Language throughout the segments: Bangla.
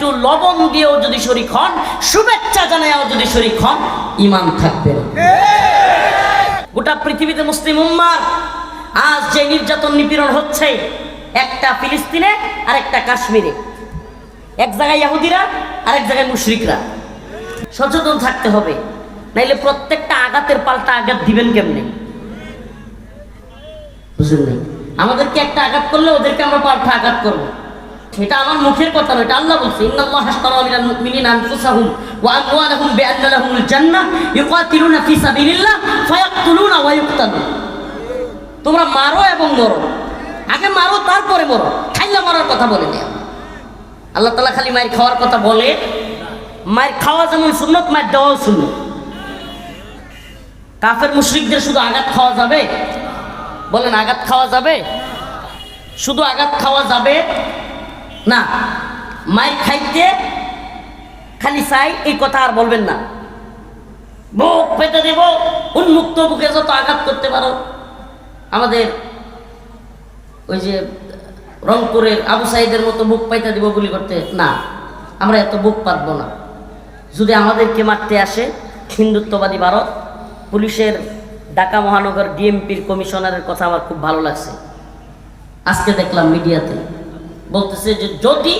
একটু লবণ দিয়েও যদি শরিক হন, শুভেচ্ছা জানায়ও যদি শরিক হন ইমান থাকবে গোটা পৃথিবীতে মুসলিম উম্মার আজ যে নির্যাতন নিপীড়ন হচ্ছে, একটা ফিলিস্তিনে আর একটা কাশ্মীরে। এক জায়গায় ইহুদিরা আর এক জায়গায় মুশরিকরা। সচেতন থাকতে হবে, নাইলে প্রত্যেকটা আঘাতের পাল্টা আঘাত দিবেন কেমনে? বুঝলেন? আমাদেরকে একটা আঘাত করলে ওদেরকে আমরা পাল্টা আঘাত করব। এটা আমার মুখের কথা নয়, এটা আল্লাহ বলছে, ইন্নাল্লাহ হাশতারা মিনাল মুমিনিনা আনফুসাহুম ওয়া আমওয়ালাহুম বিআন্না লাহুমুল জান্নাহ ইউকাতিলুনা ফি সাবিলিল্লাহ ফায়াকতুলুনা ওয়া ইউকতালুন। তোমরা মারো এবং মরো। আগে মারো, তারপরে মরো। খাইলা মারার কথা বলে দেয়া আল্লাহ তালা খালি মায়ের খাওয়ার কথা বলে। মায়ের খাওয়া যেমন সুন্নত, মায়ের দেওয়াও সুন্নত। কাফের মুশরিকদের শুধু আঘাত খাওয়া যাবে? বলেন, আঘাত খাওয়া যাবে? শুধু আঘাত খাওয়া যাবে? না, মায়ের খাইতে খালি চাই, এই কথা আর বলবেন না। বুক পেতে দেব, উন্মুক্ত বুকে যত আঘাত করতে পারো। আমাদের ওই যে রংপুরের আবু সাইদের মতো বুক পাইতে দিব গুলি করতে, না, আমরা এত বুক পাতবো না। যদি আমাদেরকে মারতে আসে, হিন্দুত্ববাদী ভারত, পুলিশের ঢাকা মহানগর ডিএমপির কমিশনারের কথা আমার খুব ভালো লাগছে। আজকে দেখলাম মিডিয়াতে। বলতেছে যে, যদি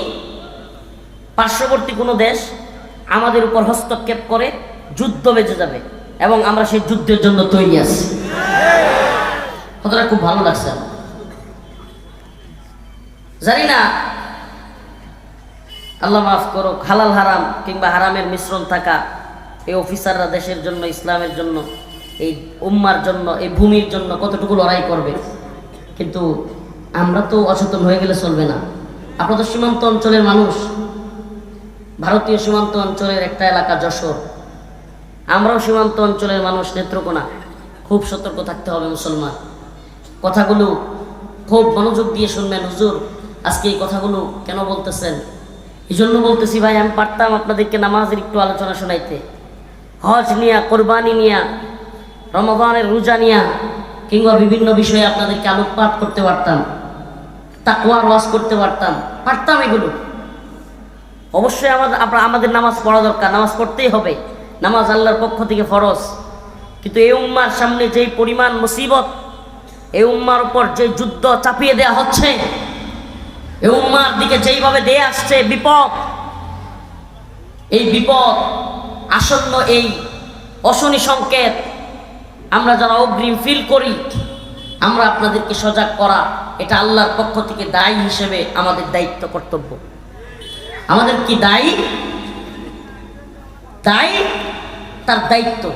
পার্শ্ববর্তী কোনো দেশ আমাদের উপর হস্তক্ষেপ করে, যুদ্ধ বেঁচে যাবে এবং আমরা সেই যুদ্ধের জন্য তৈরি আছি। কথাটা খুব ভালো লাগছে। জানি না, আল্লাহ মাফ করো হালাল হারাম কিংবা হারামের মিশ্রণ থাকা এই অফিসাররা দেশের জন্য, ইসলামের জন্য, এই উম্মার জন্য, এই ভূমির জন্য কতটুকু লড়াই করবে। কিন্তু আমরা তো অচেতন হয়ে গেলে চলবে না। আপনারা তো সীমান্ত অঞ্চলের মানুষ, ভারতীয় সীমান্ত অঞ্চলের একটা এলাকা যশোর। আমরাও সীমান্ত অঞ্চলের মানুষ, নেত্রকোনা। খুব সতর্ক থাকতে হবে মুসলমান। কথাগুলো খুব মনোযোগ দিয়ে শুনবেন, হুজুর। আজকে এই কথাগুলো কেন বলতেছেন? এই জন্য বলতেছি ভাই, আমি পারতাম আপনাদেরকে নামাজের একটু আলোচনা শোনাইতে। হজ নিয়া, কোরবানি নিয়া, রমাদানের রোজা নিয়া, কিংবা বিভিন্ন বিষয়ে আপনাদেরকে আলোকপাত করতে পারতাম। তাকুয়ার ওয়াজ করতে পারতাম পারতাম এগুলো। অবশ্যই আমাদের আমাদের নামাজ পড়া দরকার, নামাজ পড়তেই হবে। নামাজ আল্লাহর পক্ষ থেকে ফরজ। কিন্তু এই উম্মার সামনে যেই পরিমাণ মুসিবত, এই উম্মার উপর যে যুদ্ধ চাপিয়ে দেয়া হচ্ছে, এই উম্মার দিকে যেইভাবে দিয়ে আসছে বিপদ, এই বিপদ আসন্ন এই অশনি সংকেত আমরা যারা অগ্রিম ফিল করি আমরা আপনাদেরকে সজাগ করা, এটা আল্লাহর পক্ষ থেকে দায়ী হিসেবে আমাদের দায়িত্ব কর্তব্য। আমাদের কি দায়ী? দায়ী তার দায়িত্ব।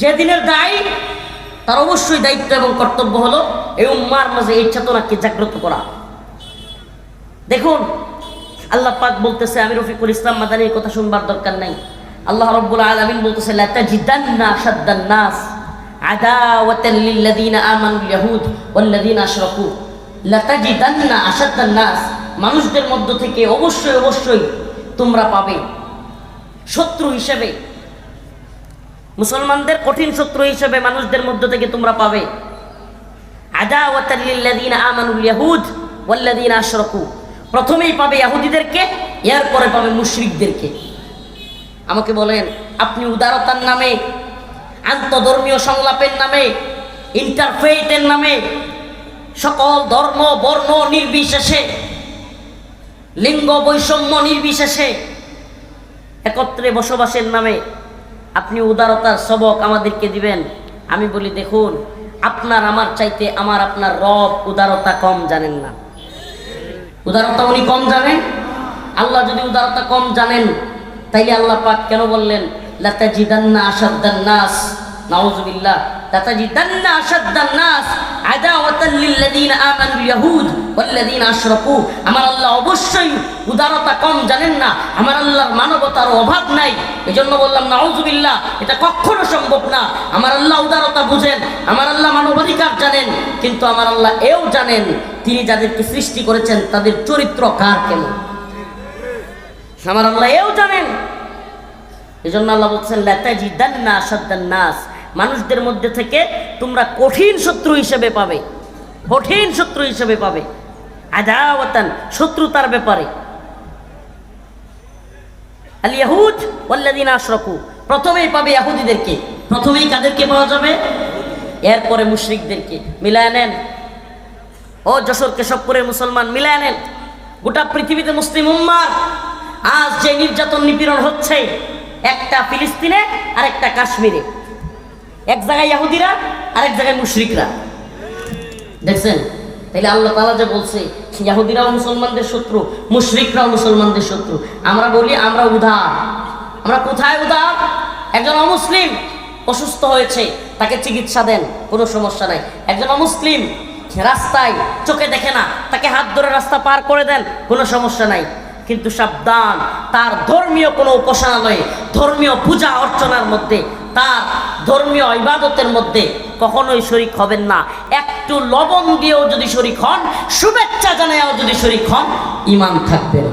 যে দিনের দায়ী, তার অবশ্যই দায়িত্ব এবং কর্তব্য হলো এই উম্মার মাঝে এই চেতনাকে জাগ্রত করা। দেখুন, আল্লাহ পাক বলতেছে, আমি রফিকুল ইসলাম মাদানির কথা শুনবার দরকার নাই। আল্লাহ রব্বুল আলামিন বলতেছে লাতাজিদান্না আশাদ্দান নাস। আদাওয়াতান লিল্লাযিনা আমানুল ইয়াহুদ ওয়াল্লাযিনা আশরাকু। লাতাজিদান্না আশাদ্দান নাস। মানুষদের মধ্য থেকে অবশ্যই অবশ্যই তোমরা পাবে শত্রু হিসেবে। মুসলমানদের কঠিন শত্রু হিসেবে মানুষদের মধ্য থেকে তোমরা পাবে। আদাওয়াতান লিল্লাযিনা আমানুল ইয়াহুদ ওয়াল্লাযিনা আশরাকু। প্রথমেই পাবে ইহুদিদেরকে এরপরে পাবে মুশরিকদেরকে। আমাকে বলেন, আপনি উদারতার নামে আন্তধর্মীয় সংলাপের নামে ইন্টারফেইটের নামে, সকল ধর্ম, বর্ণ নির্বিশেষে, লিঙ্গ বৈষম্য নির্বিশেষে একত্রে বসবাসের নামে আপনি উদারতার সবক আমাদেরকে দিবেন। আমি বলি, দেখুন, আপনার আমার চাইতে আমার আপনার রব উদারতা কম জানেন না। উদারতা উনি কম জানেন? আল্লাহ যদি উদারতা কম জানেন, তাইলে আল্লাহ পাক কেন বললেন নাস আমার আল্লাহ অবশ্যই উদারতা কম জানেন না, আমার মানবতার অভাব নাই। বললাম এটা কখনো সম্ভব না। আমার আল্লাহ উদারতা বুঝেন, আমার আল্লাহ মানবাধিকার জানেন, কিন্তু আমার আল্লাহ এও জানেন, তিনি যাদেরকে সৃষ্টি করেছেন, তাদের চরিত্র কার কেমন? আমার আল্লাহ এও জানেন এই আল্লাহ বলছেন লেতাজি দান্না মানুষদের মধ্যে থেকে তোমরা কঠিন শত্রু হিসেবে পাবে। কঠিন শত্রু হিসেবে পাবে। আদাওয়াতান, শত্রুতার ব্যাপারে। আল ইয়াহুদ ওয়াল্লাযিনা আশরাকু। প্রথমেই পাবে ইহুদিদেরকে প্রথমেই কাদেরকে পাওয়া যাবে? এরপরে মুশরিকদেরকে। মিলায় নেন। ও যশোর কেশবপুরের মুসলমান, মিলায় নেন। গোটা পৃথিবীতে মুসলিম উম্মার। আজ যে নির্যাতন নিপীড়ন হচ্ছে একটা ফিলিস্তিনে আর একটা কাশ্মীরে। এক জায়গায় ইহুদিরা আর এক জায়গায় মুশরিকরা। দেখছেন? তাইলে আল্লাহ তালা যে বলছে, ইয়াহুদিরাও মুসলমানদের শত্রু, মুশরিকরাও মুসলমানদের শত্রু। আমরা বলি, আমরা উদার। আমরা কোথায় উদার? একজন অমুসলিম অসুস্থ হয়েছে, তাকে চিকিৎসা দেন, কোনো সমস্যা নাই। একজন অমুসলিম রাস্তায় চোখে দেখে না, তাকে হাত ধরে রাস্তা পার করে দেন, কোনো সমস্যা নাই। কিন্তু সাবধান, তার ধর্মীয় কোনো উপাসনালয়ে, ধর্মীয় পূজা অর্চনার মধ্যে, তার ধর্মীয় ইবাদতের মধ্যে কখনোই শরিক হবেন না। একটু লবণ দিয়েও যদি শরিক হন, শুভেচ্ছা জানায়ও যদি শরিক হন ইমান থাকবেন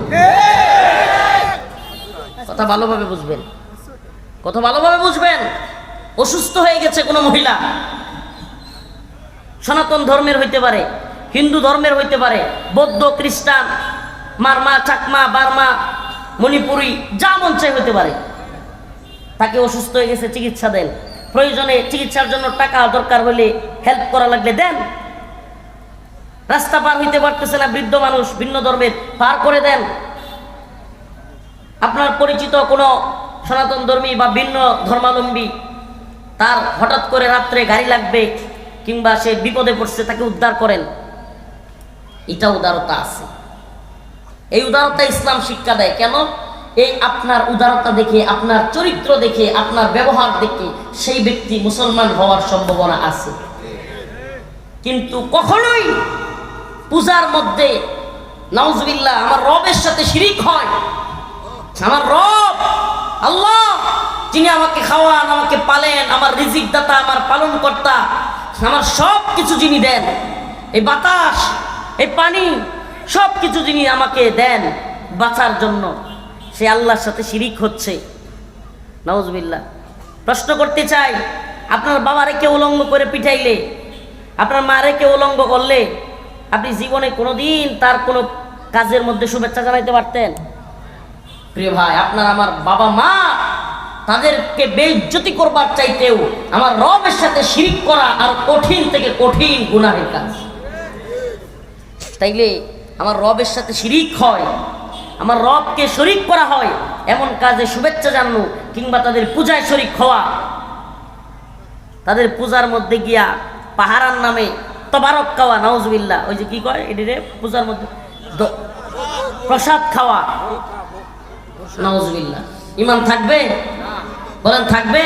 কথা ভালোভাবে বুঝবেন। কথা ভালোভাবে বুঝবেন। অসুস্থ হয়ে গেছে কোনো মহিলা। সনাতন ধর্মের হইতে পারে, হিন্দু ধর্মের হইতে পারে, বৌদ্ধ, খ্রিস্টান মারমা, চাকমা, বার্মা, মণিপুরি, যা মন চাই হইতে পারে। তাকে অসুস্থ হয়ে গেছে, চিকিৎসা দেন। প্রয়োজনে চিকিৎসার জন্য টাকা দরকার হলে হেল্প করা লাগলে দেন। রাস্তা পার হইতে পারতেছে না, বৃদ্ধ মানুষ, ভিন্ন ধর্মের, পার করে দেন। আপনার পরিচিত কোনো সনাতন ধর্মী বা ভিন্ন ধর্মাবলম্বী, তার হঠাৎ করে রাত্রে গাড়ি লাগবে কিংবা সে বিপদে পড়ছে, তাকে উদ্ধার করেন। এটা উদারতা আছে। এই উদারতা ইসলাম শিক্ষা দেয়। কেন? এই আপনার উদারতা দেখে, আপনার চরিত্র দেখে, আপনার ব্যবহার দেখে সেই ব্যক্তি মুসলমান হওয়ার সম্ভাবনা আছে। কিন্তু কখনোই পূজার মধ্যে নাউজবিল্লাহ আমার রবের সাথে শিরিক হয়। আমার রব, আল্লাহ, যিনি আমাকে খাওয়ান, আমাকে পালেন, আমার রিজিক দাতা আমার পালন কর্তা আমার সব কিছু যিনি দেন, এই বাতাস, এই পানি সব কিছু যিনি আমাকে দেন বাঁচার জন্য, সে আল্লাহর সাথে শিরিক হচ্ছে। নওয়াজবিল্লা প্রশ্ন করতে চাই, আপনার বাবারে কেউ উলঙ্গ করে পিঠাইলে? আপনার মারে কেউ উলঙ্গ করলে? আপনি জীবনে কোনোদিন তার কোনো কাজের মধ্যে শুভেচ্ছা জানাইতে পারতেন? প্রিয় ভাই, আপনার আমার বাবা মা তাদেরকে বেইজ্জতি করবার চাইতেও আমার রবের সাথে শিরিক করা আর কঠিন থেকে কঠিন গুনাহের কাজ। তাইলে আমার রবের সাথে শিরিক হয়, আমার রবকে শরিক করা হয়, এমন কাজে শুভেচ্ছা জানানো কিংবা তাদের পূজায় শরিক হওয়া। তাদের পূজার মধ্যে গিয়া পাহারার নামে তবারক খাওয়া নওজবিল্লা ওই যে কি কয় এটি রে? পূজার মধ্যে প্রসাদ খাওয়া। নওজবিল্লা ইমান থাকবে? বলেন, থাকবে?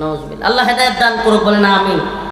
নওজবিল্লা আল্লাহ হেদায়ত দান করুক, বলেন, আমিন।